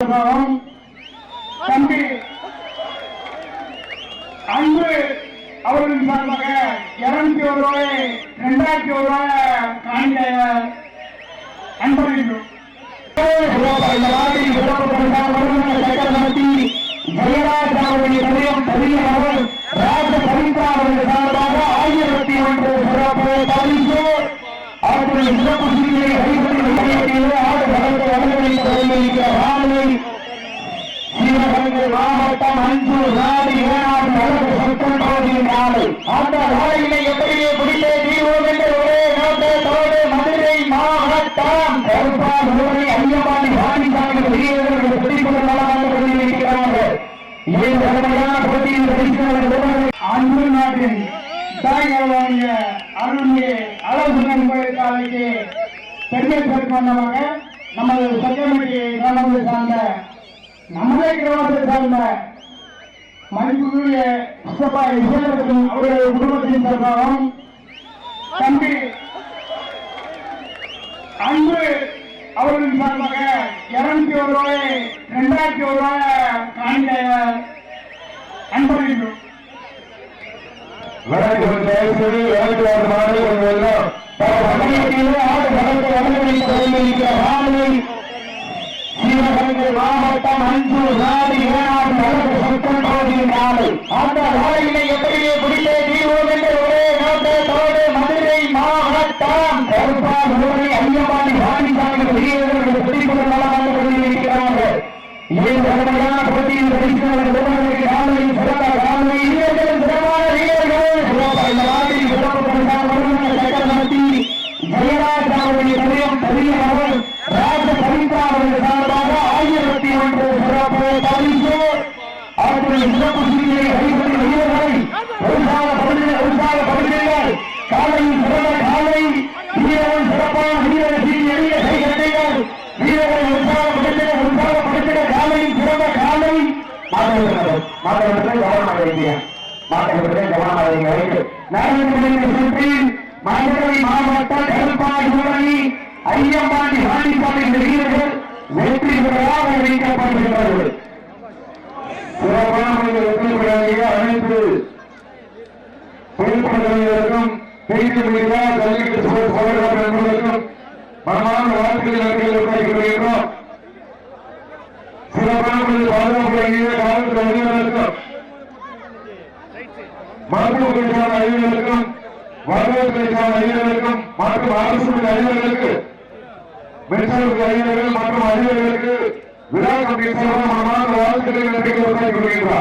சபாவும் தம்பி அன்பு அவர்களின் சார்பாக இருநூத்தி ஒரு ரூபாய் இரண்டாயிரத்தி ஒரு ரூபாய் காணிக்க அன்பளிக்கும் ஜெயராஜ் ஆயிரத்தி ஒன்று சிறப்பு பரிசு அவருடைய சிறப்பு மாவட்டம் அஞ்சு நாடு ஏழாம் வழக்கு சட்டம் அந்த ஆலையினை எப்படியே பிடித்தே தீர்வோம் என்ற ஒரே நோக்கத்தோடு மதுரை மாவட்டம். கருப்பார் முறை ஐயப்பாடி பெரியவர்கள் போட்டியில் அன்பு நாட்டின் தாய்கள் அருள்மிகு அழகுடன் காலைக்கு பெருமை சேர்க்கமாக நமது சத்தியமட்டி கிராமத்தை சார்ந்த நம்மளே கிராமத்தை சார்ந்த மதிப்புக்குரிய சித்தப்பா விஜயலட்சுமி அவருடைய குடும்பத்தின் சார்பாகவும் தம்பி அன்பு அவர்களின் சார்பாக இருநூத்தி ஒரு ரூபாய் ரெண்டாயிரத்தி ஒரு ரூபாய் காணிக்க அன்பளிக்கும் வணக்கம் கொஞ்சம் மாவட்டம் அஞ்சு நாடு ஏழாம் வழக்கு ஆலை அந்த ஆலையினை எப்படியே பிடித்தே தீர்வோம் என்ற ஒரே நோக்கத்தோடு மதுரை மாவட்டம். கருப்பார் முறை ஐயப்பாடி பாண்டிசாமி பெரியவர்கள் பிடிப்பது நலமாக கொண்டிருக்கிறார்கள் இது போட்டியில் பரிசுகளுக்கு சிறந்த வீரர்கள் சிறப்பான வீரர்கள். ஆயிரத்தி சிறப்பு பரிசு அவர்களுடைய சிறப்பு சிகிச்சை அடிப்படை வீரர்களை உற்சாக பகுதியில் உற்சாக பகுதியில் காலையில் சிறந்த காலை வீரர்கள் சிறப்பான வீரர் சிறிய கைகட்டைகள் வீரர்கள் உற்சாகப்படுத்திட உற்சாகப்படுத்திட காலையில் சிறந்த காலை கவனமாக கவனமாக இருங்க ரைட்டு சுற்றில் மதுரை ஐயம்பாண்டி பாண்டிசாமி வீரர்கள் வெற்றி பெறவாக அறிவிக்கப்படுகிறார்கள் சிறப்பான முறையில் வெற்றி பெற அனைத்து பொதுப்பணிகளுக்கும் பெய்து முடிவா ஜல்லிக்கட்டு ஸ்போர்ட்ஸ் என்பதற்கும் மனமான வாழ்த்துக்களை நன்றிகளை உருவாக்கி சிறப்பான பாதுகாப்பு வழங்கிய காவல்துறை அதிகாரிகளுக்கும் மருத்துவத்துறைக்கான அதிகாரிகளுக்கும் வரவேற்புக்கான அதிகாரிகளுக்கும் மற்றும் அரசு அதிகாரிகளுக்கு மின்சாரத்துறை அதிகாரிகள் மற்றும் அறிஞர்களுக்கு விழா கமிட்டி சார்பாக மனமான வாழ்த்துக்களை நன்றிகளை உருவாக்கி